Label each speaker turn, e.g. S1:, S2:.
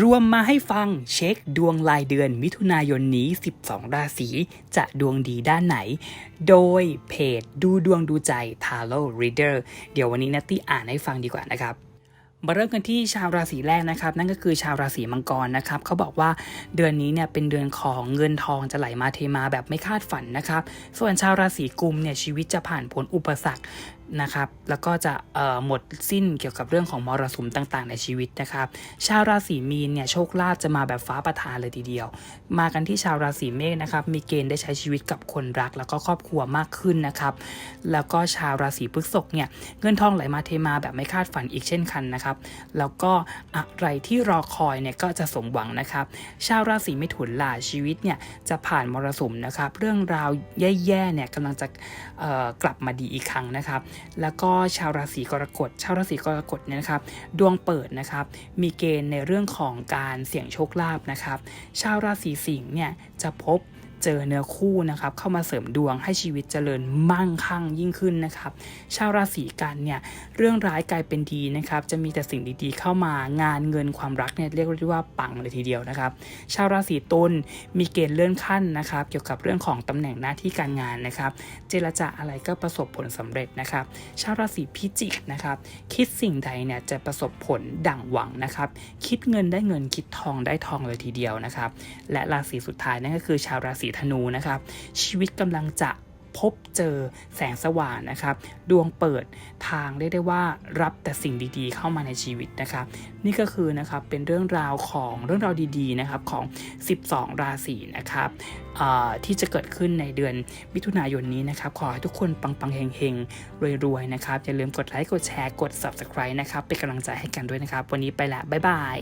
S1: รวมมาให้ฟังเช็คดวงรายเดือนมิถุนายนนี้ 12 ราศีจะดวงดีด้านไหน โดยเพจดูดวงดูใจ Tarot Reader เดี๋ยววันนี้นัตตี้อ่านให้ฟังดีกว่านะครับมาเริ่มกันที่ชาวราศีแรกนะครับ นั่นก็คือชาวราศีมังกรนะครับเขาบอกว่าเดือนนี้เนี่ยเป็นเดือนของเงินทองจะไหลมาเทมาแบบไม่คาดฝันนะครับ ส่วนชาวราศีกุมเนี่ยชีวิตจะผ่านพ้นอุปสรรคนะครับ แล้วก็จะหมดสิ้นเกี่ยวกับเรื่องของมรสุมต่างๆ ในชีวิตนะครับ ชาวราศีมีนเนี่ยโชคลาภจะมาแบบฟ้าประทานเลยทีเดียว มากันที่ชาวราศีเมษนะครับ มีเกณฑ์ได้ใช้ชีวิตกับคนรัก แล้วก็ครอบครัวมากขึ้นนะครับ แล้วก็ชาวราศีพฤษภเนี่ยเงินทองไหลมาเทมาแบบไม่คาดฝันอีกเช่นกันนะครับ แล้วก็อะไรที่รอคอยเนี่ยก็จะสมหวังนะครับ ชาวราศีมิถุนล่ะชีวิตเนี่ยจะผ่านมรสุมนะครับ เรื่องราวแย่ๆเนี่ยกำลังจะกลับมาดีอีกครั้งนะครับแล้วก็ชาวราศีกรกฎ ชาวราศีกรกฎเนี่ยนะครับ ดวงเปิดนะครับ มีเกณฑ์ในเรื่องของการเสี่ยงโชคลาภนะครับ ชาวราศีสิงห์เนี่ยจะพบ เจอเนื้อคู่นะครับเข้ามาเสริมดวงให้ชีวิตเจริญมั่งคั่งยิ่งขึ้นนะครับ ชาวราศีกันเนี่ยเรื่องร้ายกลายเป็นดีนะครับจะมีแต่สิ่งดีๆเข้ามางานเงินความรักเนี่ยเรียกได้ว่าปังเลยทีเดียวนะครับ ชาวราศีตุลมีเกณฑ์เลื่อนขั้นนะครับ เกี่ยวกับเรื่องของตำแหน่งหน้าที่การงานนะครับ เจรจาอะไรก็ประสบผลสำเร็จนะครับ ชาวราศีพิจิกนะครับคิดสิ่งใดเนี่ยจะประสบผลดั่งหวังนะครับ คิดเงินได้เงินคิดทองได้ทองเลยทีเดียวนะครับ และราศีสุดท้ายนั่นก็คือชาวราศีธนูนะครับ ชีวิตกำลังจะพบเจอแสงสว่างนะครับ ดวงเปิดทางเรียกได้ว่ารับแต่สิ่งดีๆ เข้ามาในชีวิตนะครับ นี่ก็คือนะครับเป็นเรื่องราวของเรื่องราวดีๆนะครับของ 12 ราศีนะครับที่จะเกิดขึ้นในเดือนมิถุนายนนี้นะครับ ขอให้ทุกคนปังๆเฮงๆรวยๆนะครับอย่าลืมกดไลค์กดแชร์กด subscribe นะครับเป็นกำลังใจให้กันด้วยนะครับ วันนี้ไปละบ๊ายบาย